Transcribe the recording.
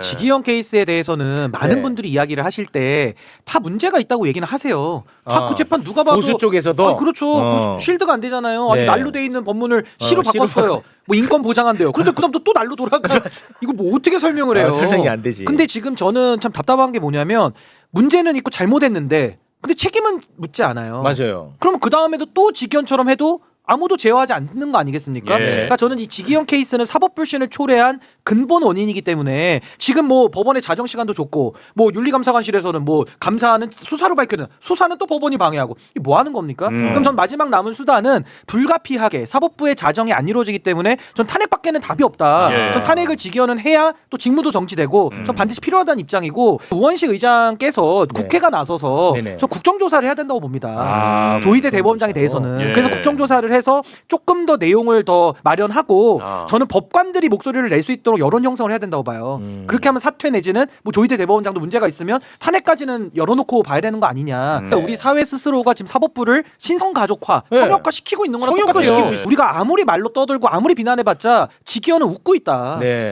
지기현 케이스에 대해서는 많은 네. 분들이 이야기를 하실 때 다 문제가 있다고 얘기는 하세요. 다 아, 그 재판 누가 봐도 보수 쪽에서도 아, 그렇죠. 어. 그 쉴드가 안 되잖아요. 아니 네. 날로 돼 있는 법문을 시로 어, 시로 바꿨어요. 뭐 인권 보장한대요. 그런데 그다음부터 또 날로 돌아가. 이거 뭐 어떻게 설명을 해요? 아, 설명이 안 되지. 근데 지금 저는 참 답답한 게 뭐냐면 문제는 있고 잘못했는데 근데 책임은 묻지 않아요. 맞아요. 그럼 그 다음에도 또 직견처럼 해도 아무도 제어하지 않는 거 아니겠습니까? 예. 그러니까 저는 이 지기현 케이스는 사법 불신을 초래한 근본 원인이기 때문에 지금 뭐 법원의 자정 시간도 줬고 뭐 윤리감사관실에서는 뭐 감사는 수사로 밝혀는 수사는 또 법원이 방해하고 뭐 하는 겁니까? 음. 그럼 전 마지막 남은 수단은 불가피하게 사법부의 자정이 안 이루어지기 때문에 전 탄핵밖에는 답이 없다. 예. 전 탄핵을 지기현은 해야 또 직무도 정지되고 음. 전 반드시 필요하다는 입장이고 우원식 의장께서 네. 국회가 나서서 네네. 전 국정조사를 해야 된다고 봅니다. 아, 조희대 대법원장에 대해서는 예. 그래서 국정조사를 해서 조금 더 내용을 더 마련하고 아. 저는 법관들이 목소리를 낼 수 있도록 여론 형성을 해야 된다고 봐요. 음. 그렇게 하면 사퇴 내지는 뭐 조희대 대법원장도 문제가 있으면 탄핵까지는 열어놓고 봐야 되는 거 아니냐. 음. 그러니까 우리 사회 스스로가 지금 사법부를 신성 가족화, 네. 성역화 시키고 있는 거랑 성역화 똑같아요. 시키고 있어요. 우리가 아무리 말로 떠들고 아무리 비난해봤자 지기현은 웃고 있다. 네.